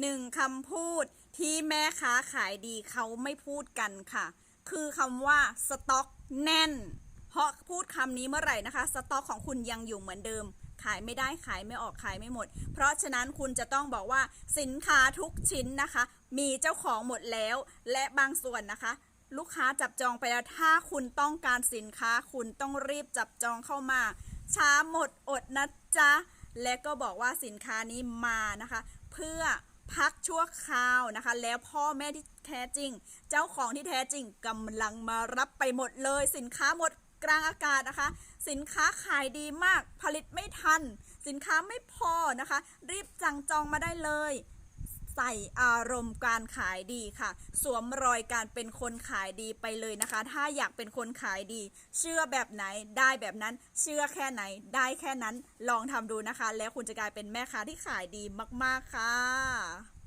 หนึ่งคำพูดที่แม่ค้าขายดีเขาไม่พูดกันค่ะ คือคำว่าสต็อกแน่น เพราะพูดคำนี้เมื่อไหร่นะคะ สต็อกของคุณยังอยู่เหมือนเดิม ขายไม่ได้ขายไม่ออกขายไม่หมด เพราะฉะนั้นคุณจะต้องบอกว่าสินค้าทุกชิ้นนะคะ มีเจ้าของหมดแล้ว และบางส่วนนะคะ ลูกค้าจับจองไปแล้วถ้าคุณต้องการสินค้าคุณต้องรีบจับจองเข้ามา ช้าหมดอดนะจ๊ะและก็บอกว่าสินค้านี้มานะคะ เพื่อ พักชั่วคราวนะคะ แล้วพ่อแม่ที่แท้จริง เจ้าของที่แท้จริงกำลังมารับไปหมดเลย สินค้าหมดกลางอากาศนะคะ สินค้าขายดีมากผลิตไม่ทัน สินค้าไม่พอนะคะ รีบสั่งจองมาได้เลย ใส่อารมณ์การขายดีค่ะ สวมรอยการเป็นคนขายดีไปเลยนะคะ ถ้าอยากเป็นคนขายดี เชื่อแบบไหนได้แบบนั้น เชื่อแค่ไหนได้แค่นั้นลองทำดูนะคะ แล้วคุณจะกลายเป็นแม่ค้าที่ขายดีมาก ๆ ค่ะ